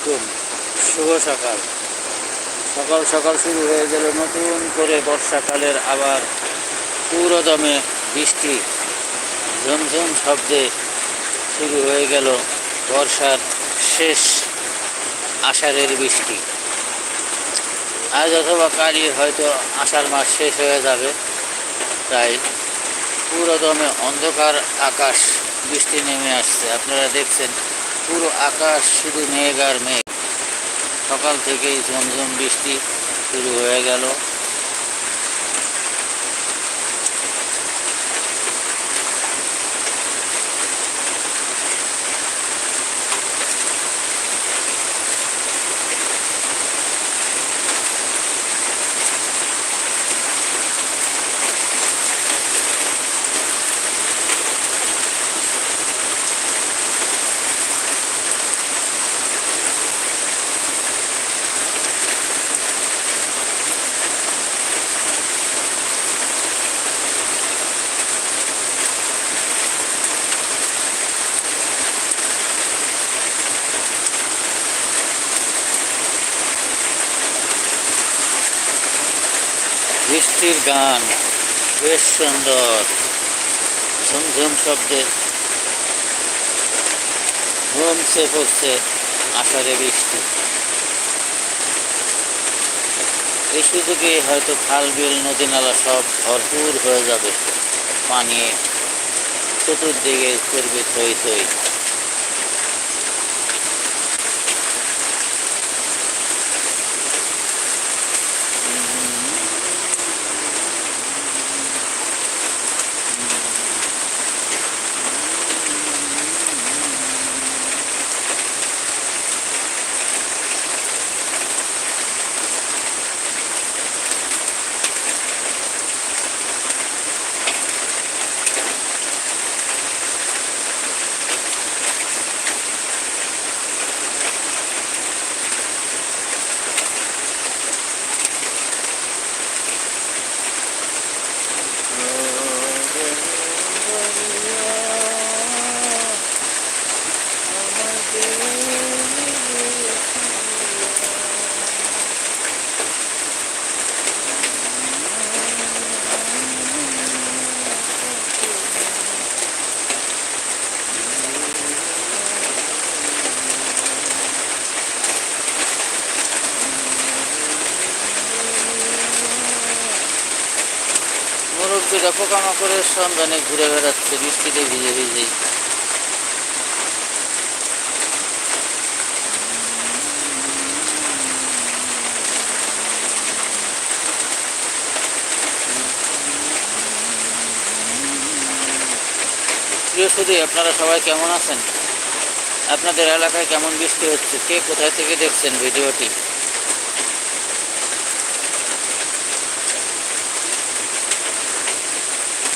আলাইকুম শুভ সকাল। সকাল সকাল শুরু হয়ে গেল নতুন করে বর্ষাকালের আবার পুরোদমে বৃষ্টি। ঝমঝম শব্দে শুরু হয়ে গেল বর্ষার শেষ আষাঢ়ের বৃষ্টি। আজ অথবা কালই হয়তো আষাঢ় মাস শেষ হয়ে যাবে। তাই পুরোদমে অন্ধকার আকাশ বৃষ্টি নেমে আসছে। আপনারা দেখছেন পুরো আকাশ শুধু মেঘ আর মেঘ। সকাল থেকেই ঝমঝম বৃষ্টি শুরু হয়ে গেল। বৃষ্টির গান, বেশ সুন্দর। ঝুমঝুম শব্দে। ঘুমছে পড়ছে আষাঢ়ে বৃষ্টি। এই সুযোগে হয়তো খাল বিল নদী নালা সব ভরপুর হয়ে যাবে। পানি চতুর্দিকে করবে থই থই মুরব্বীরা পোকামাকড়ের সন্ধানে ঘুরে বেড়াচ্ছে বৃষ্টিতে ভিজে ভিজেই শুধু আপনারা সবাই কেমন আছেন? আপনাদের এলাকায় কেমন বৃষ্টি হচ্ছে? কে কোথায় থেকে দেখছেন ভিডিওটি?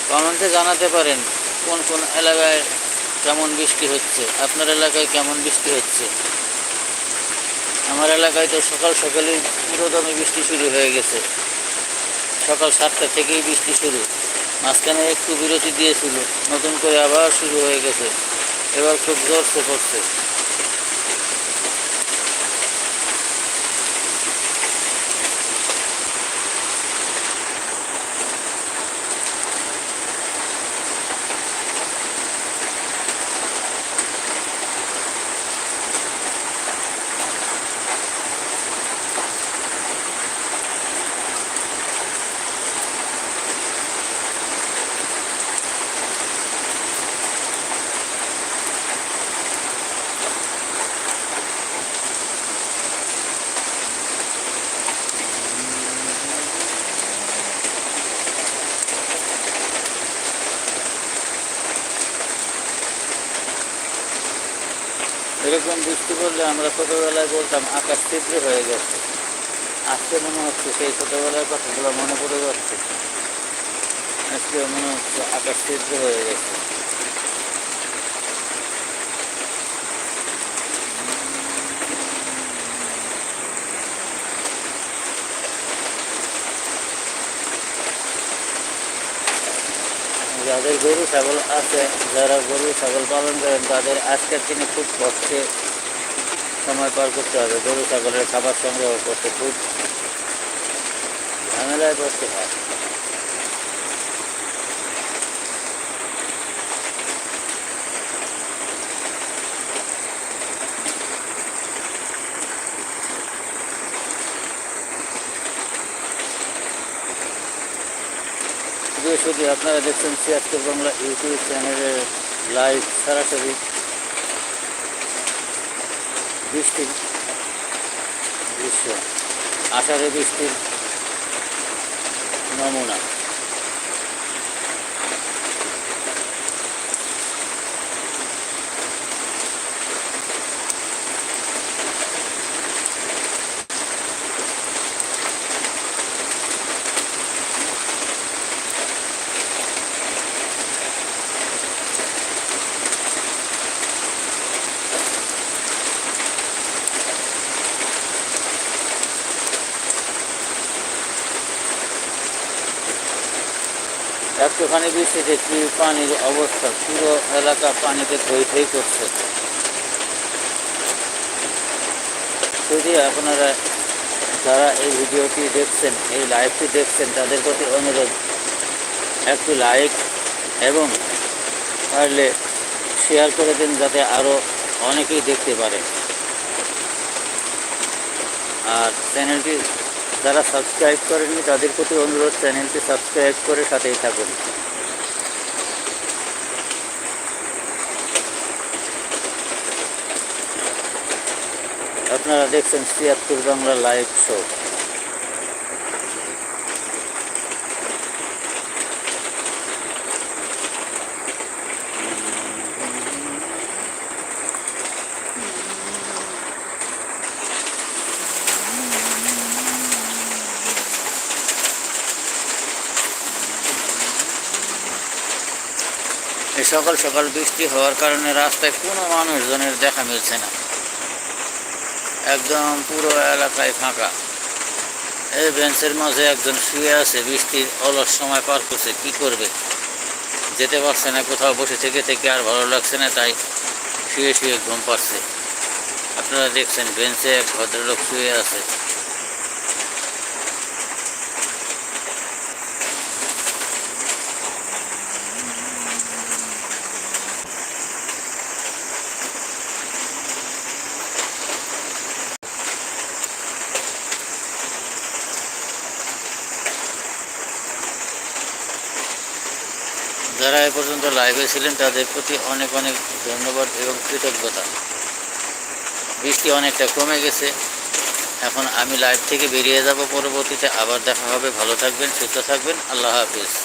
কমেন্টে জানাতে পারেন কোন কোন এলাকায় কেমন বৃষ্টি হচ্ছে। আপনার এলাকায় কেমন বৃষ্টি হচ্ছে? আমার এলাকায় তো সকাল সকালেই পুরোদমে বৃষ্টি শুরু হয়ে গেছে। সকাল সাতটা থেকেই বৃষ্টি শুরু। মাঝখানে একটু বিরতি দিয়েছিল, নতুন করে আবার শুরু হয়ে গেছে। এবার খুব জোরসে পড়ছে। এরকম বৃষ্টি পড়লে আমরা ছোটোবেলায় বলতাম, আকাশ তীব্র হয়ে গেছে। আজকে মনে হচ্ছে সেই ছোটোবেলার কথাগুলো মনে পড়ে যাচ্ছে। আজকে মনে হচ্ছে আকাশ তীব্র হয়ে গেছে। যাদের গরু, ছাগল আছে, যারা গরু, ছাগল পালন করেন, তাদের আজকের দিনে খুব কষ্টে সময় পার করতে হবে। গরু, ছাগলের খাবার সংগ্রহ করতে খুব ঝামেলায় করতে হয়। শুধু আপনারা দেখছেন সিয়াজকে বাংলা ইউটিউব চ্যানেলে লাইভ সরাসরি। বৃষ্টির দৃশ্য আষাঢ়ে বৃষ্টির নমুনা। একটুখানি বৃষ্টিতে কি পানির অবস্থা। পুরো এলাকা পানিতে থই করছে। যদি আপনারা যারা এই ভিডিওটি দেখছেন, এই লাইভটি দেখছেন, তাদের প্রতি অনুরোধ, একটু লাইক এবং পারলে শেয়ার করে দিন যাতে আরও অনেকেই দেখতে পারে। আর চ্যানেলটি যারা সাবস্ক্রাইব করেনি তাদের প্রতি অনুরোধ চ্যানেলটি সাবস্ক্রাইব করে সাথেই থাকুন। আপনারা দেখছেন ছিয়াত্তর বাংলা লাইভ শো এই সকাল সকাল বৃষ্টি হওয়ার কারণে রাস্তায় কোনো মানুষজনের দেখা মিলছে না। একদম পুরো এলাকায় ফাঁকা। এই বেঞ্চের মাঝে একজন শুয়ে আছে, বৃষ্টির অলস সময় পার করছে, কি করবে? যেতে পারছে না, কোথাও বসে থেকে থেকে আর ভালো লাগছে না, তাই শুয়ে শুয়ে ঘুম পাচ্ছে। আপনারা দেখছেন, বেঞ্চে এক ভদ্রলোক শুয়ে আছে। যারা এ পর্যন্ত লাইভে ছিলেন, তাদের প্রতি অনেক অনেক ধন্যবাদ এবং কৃতজ্ঞতা। বৃষ্টি অনেকটা কমে গেছে। এখন আমি লাইভ থেকে বেরিয়ে যাব। পরবর্তীতে আবার দেখা হবে। ভালো থাকবেন, সুস্থ থাকবেন। আল্লাহ হাফিজ।